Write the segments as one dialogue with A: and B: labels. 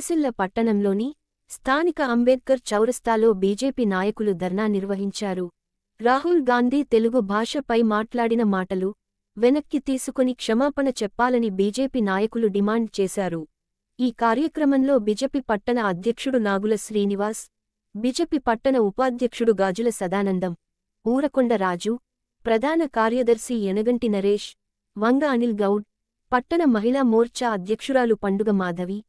A: సిరిసిల్ల పట్టణంలోని స్థానిక అంబేద్కర్ చౌరస్తాలో బీజేపీ నాయకులు ధర్నా నిర్వహించారు. రాహుల్ గాంధీ తెలుగు భాషపై మాట్లాడిన మాటలు వెనక్కి తీసుకుని క్షమాపణ చెప్పాలని బీజేపీ నాయకులు డిమాండ్ చేశారు. ఈ కార్యక్రమంలో బిజెపి పట్టణ అధ్యక్షుడు నాగుల శ్రీనివాస్ బిజెపి పట్టణ ఉపాధ్యక్షుడు గాజుల సదానందం ఊరకొండ రాజు ప్రధాన కార్యదర్శి యనగంటి నరేష్ వంగ అనిల్ గౌడ్ పట్టణ మహిళా మోర్చా అధ్యక్షురాలు పండుగ మాధవి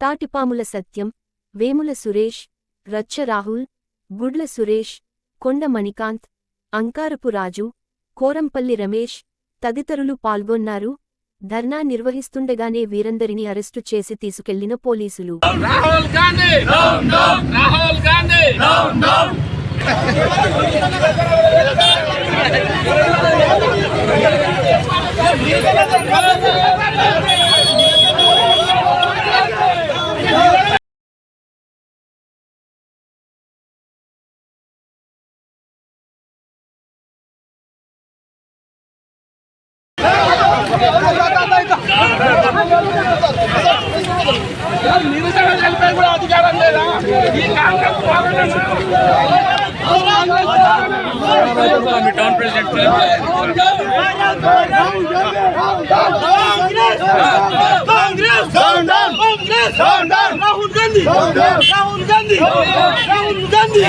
A: తాటిపాముల సత్యం వేముల సురేష్ రచ్చ రాహుల్ గుడ్ల సురేష్ కొండ మణికాంత్ అంకారపు రాజు కోరంపల్లి రమేష్ తదితరులు పాల్గొన్నారు. ధర్నా నిర్వహిస్తుండగానే వీరందరినీ అరెస్టు చేసి తీసుకెళ్ళిన పోలీసులు.
B: రాహుల్ గాంధీ! రాహుల్ గాంధీ! నిరసన తెలిపే కూడా అధికారం లేదా ఈ Congress parliament
C: town president
B: Congress Rahul Gandhi Rahul Gandhi Rahul Gandhi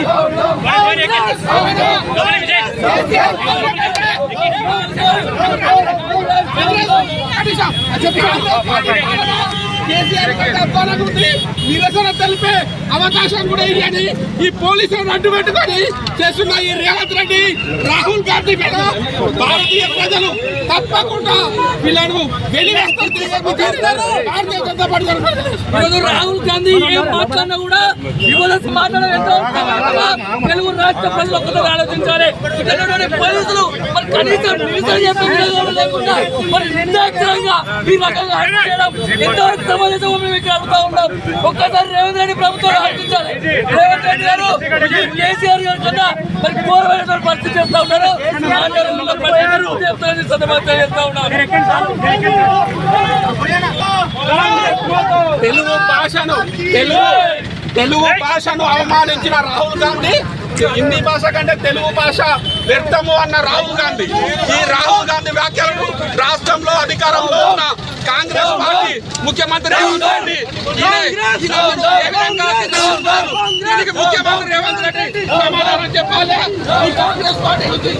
B: KCR కంటే అధ్వానంగా ఉంది. నిరసన తెలిపే అవకాశం కూడా ఇవ్వని ఈ పోలీసులను అడ్డు పెట్టుకొని చేస్తున్న ఈ రేవంత్ రెడ్డి రాహుల్ గాంధీ మీద భారతీయ ప్రజలు తప్పకుండా వీళ్ళను వెలివేస్తారు భారతీయ జనతా పార్టీ
D: ఈరోజు రాహుల్ గాంధీ ఏం మాట్లాడినా కూడా యువత మాట్లాడడం తెలుగు రాష్ట్ర ప్రజలు ఒక్కసారి ఆలోచించాలి. పోలీసులు కనీసం నిరసన చెప్పే లేకుండా మరి నిర్దాక్షిణ్యంగా ఈ రకంగా హత్య చేయడం ఎంతవరకు సమాజం మేము ఇక్కడ అడుగుతా ఉన్నాం. ఒక్కసారి రేవంత్ రెడ్డి ప్రభుత్వం ఆలోచించాలి. రేవంత్ రెడ్డి గారు కేసీఆర్ గారి కన్నా మరి ఘోరమైనటువంటి పరిస్థితి చేస్తా ఉన్నారు. చెప్తారని సందర్భంగా చేస్తా ఉన్నారు
B: తెలుగు భాషను తెలుగు తెలుగు భాషను అవమానించిన రాహుల్ గాంధీ హిందీ భాష కంటే తెలుగు భాష వ్యర్థము అన్న రాహుల్ గాంధీ. ఈ రాహుల్ గాంధీ వ్యాఖ్యలను రాష్ట్రంలో అధికారంలో ఉన్న కాంగ్రెస్ పార్టీ ముఖ్యమంత్రి రేవంత్ రెడ్డి ముఖ్యమంత్రి రేవంత్ రెడ్డి సమాధానం చెప్పాలి. కాంగ్రెస్ పార్టీ